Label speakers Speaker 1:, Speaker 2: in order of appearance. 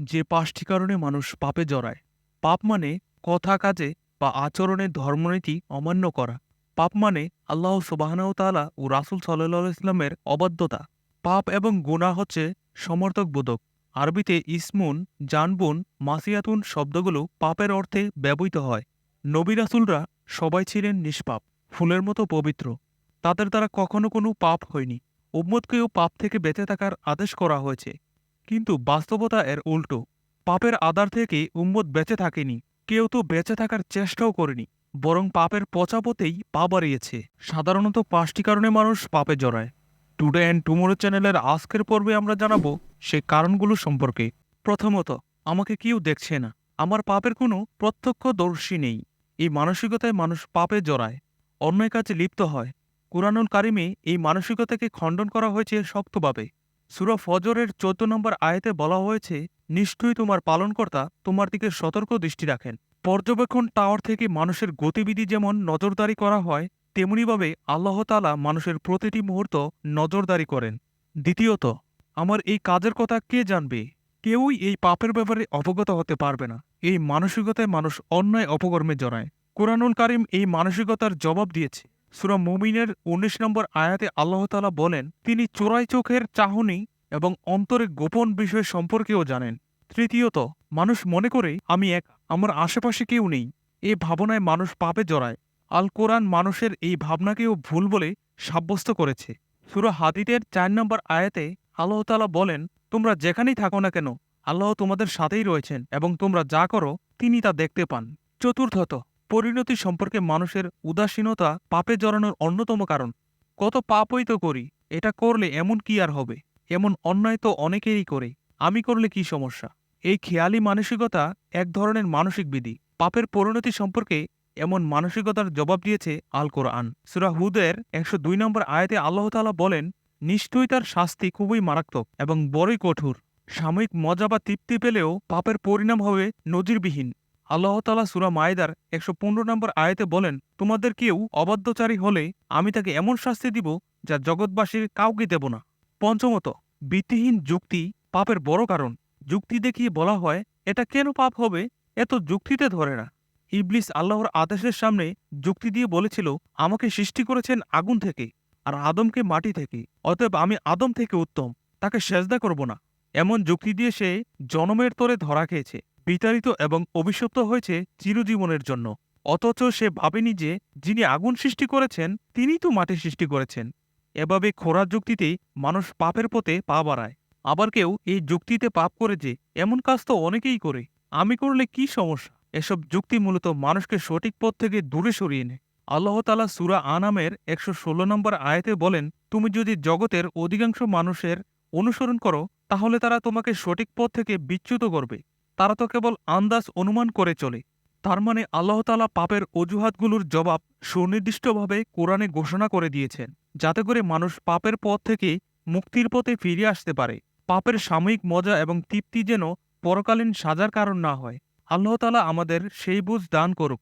Speaker 1: যে পাঁচটি কারণে মানুষ পাপে জড়ায়। পাপ মানে কথা, কাজে বা আচরণে ধর্মনীতি অমান্য করা। পাপ মানে আল্লাহ সুবাহনাউ তালা ও রাসুল সাল্লাহ ইসলামের অবাধ্যতা। পাপ এবং গুণা হচ্ছে সমর্থক বোধক। আরবিতে ইসমুন, জানবুন, মাসিয়াতুন শব্দগুলো পাপের অর্থে ব্যবহৃত হয়। নবী রাসুলরা সবাই ছিলেন নিষ্পাপ, ফুলের মতো পবিত্র। তাদের দ্বারা কখনো কোনো পাপ হয়নি। উম্মতকেও পাপ থেকে বেঁচে থাকার আদেশ করা হয়েছে। কিন্তু বাস্তবতা এর উল্টো। পাপের আদার থেকে উম্মত বেঁচে থাকেনি, কেউ তো বেঁচে থাকার চেষ্টাও করেনি, বরং পাপের পচাপতেই পা বাড়িয়েছে। সাধারণত পাঁচটি কারণে মানুষ পাপে জড়ায়। টুডে অ্যান্ড টুমোরো চ্যানেলের আজকের পর্বে আমরা জানাব সে কারণগুলো সম্পর্কে। প্রথমত, আমাকে কেউ দেখছে না। আমার পাপের কোনো প্রত্যক্ষদর্শী নেই। এই মানসিকতায় মানুষ পাপে জড়ায়। অন্যায় কাজে লিপ্ত হয়। কুরআনুল কারিমে এই মানসিকতাকে খণ্ডন করা হয়েছে শক্তভাবে। সুরা ফজরের চোদ্দ নম্বর আয়তে বলা হয়েছে, নিশ্চয়ই তোমার পালনকর্তা তোমার দিকে সতর্ক দৃষ্টি রাখেন। পর্যবেক্ষণ টাওয়ার থেকে মানুষের গতিবিধি যেমন নজরদারি করা হয়, তেমনিভাবে আল্লাহতালা মানুষের প্রতিটি মুহূর্ত নজরদারি করেন। দ্বিতীয়ত, আমার এই কাজের কথা কে জানবে? কেউই এই পাপের ব্যাপারে অবগত হতে পারবে না। এই মানসিকতায় মানুষ অন্যায় অপকর্মে জড়ায়। কোরআনুল কারিম এই মানসিকতার জবাব দিয়েছে। সুরা মুমিনের উনিশ নম্বর আয়াতে আল্লাহতালা বলেন, তিনি চোরাই চোখের চাহনি এবং অন্তরে গোপন বিষয় সম্পর্কেও জানেন। তৃতীয়ত, মানুষ মনে করে, আমি এক, আমার আশেপাশে কেউ নেই। এ ভাবনায় মানুষ পাপে জড়ায়। আল কোরআন মানুষের এই ভাবনাকেও ভুল বলে সাব্যস্ত করেছে। সুরা হাদিদের চার নম্বর আয়াতে আল্লাহতালা বলেন, তোমরা যেখানেই থাকো না কেন, আল্লাহ তোমাদের সাথেই রয়েছেন এবং তোমরা যা করো, তিনি তা দেখতে পান। চতুর্থত পরিণতি সম্পর্কে মানুষের উদাসীনতা পাপে জড়ানোর অন্যতম কারণ। কত পাপই তো করি, এটা করলে এমন কি আর হবে? এমন অন্যায় তো অনেকেরই করে, আমি করলে কি সমস্যা? এই খেয়ালি মানসিকতা এক ধরনের মানসিক বিধি। পাপের পরিণতি সম্পর্কে এমন মানসিকতার জবাব দিয়েছে আল কোরআন সুরা হুদের একশো দুই নম্বর আয়াতে আল্লাহতালা বলেন, নিশ্চয়ই তার শাস্তি খুবই মারাত্মক এবং বড়ই কঠোর। সাময়িক মজা বা তৃপ্তি পেলেও পাপের পরিণাম হবে নজিরবিহীন। আল্লাহতালা সুরা মায়েদার একশো পনেরো নম্বর আয়াতে বলেন, তোমাদের কেউ অবাধ্যচারী হলে আমি তাকে এমন শাস্তি দিব যা জগৎবাসীর কাউকে দেব না। পঞ্চমত, ভিত্তিহীন যুক্তি পাপের বড় কারণ। যুক্তি দেখিয়ে বলা হয়, এটা কেন পাপ হবে? এত যুক্তিতে ধরে না। ইবলিস আল্লাহর আদেশের সামনে যুক্তি দিয়ে বলেছিল, আমাকে সৃষ্টি করেছেন আগুন থেকে আর আদমকে মাটি থেকে, অতএব আমি আদম থেকে উত্তম, তাকে সেজদা করব না। এমন যুক্তি দিয়ে সে জনমের তরে ধরা খেয়েছে। বিতাড়িত এবং অভিশপ্ত হয়েছে চিরজীবনের জন্য। অথচ সে ভাবেনি যে, যিনি আগুন সৃষ্টি করেছেন, তিনিই তো মাটি সৃষ্টি করেছেন। এভাবে খোরা যুক্তিতেই মানুষ পাপের পথে পা বাড়ায়। আবার কেউ এই যুক্তিতে পাপ করে যে, এমন কাজ তো অনেকেই করে। আমি করলে কি সমস্যা? এসব যুক্তি মূলত মানুষকে সঠিক পথ থেকে দূরে সরিয়ে নেয়। আল্লাহতালা সুরা আনামের একশো ষোলো নম্বর আয়াতে বলেন, তুমি যদি জগতের অধিকাংশ মানুষের অনুসরণ করো, তাহলে তারা তোমাকে সঠিক পথ থেকে বিচ্যুত করবে। তারা তো কেবল আন্দাজ অনুমান করে চলে। তার মানে আল্লাহতালা পাপের অজুহাতগুলোর জবাব সুনির্দিষ্টভাবে কোরআনে ঘোষণা করে দিয়েছেন, যাতে করে মানুষ পাপের পথ থেকে মুক্তির পথে ফিরে আসতে পারে। পাপের সাময়িক মজা এবং তৃপ্তি যেন পরকালীন সাজার কারণ না হয়। আল্লাহতালা আমাদের সেই বুঝ দান করুক।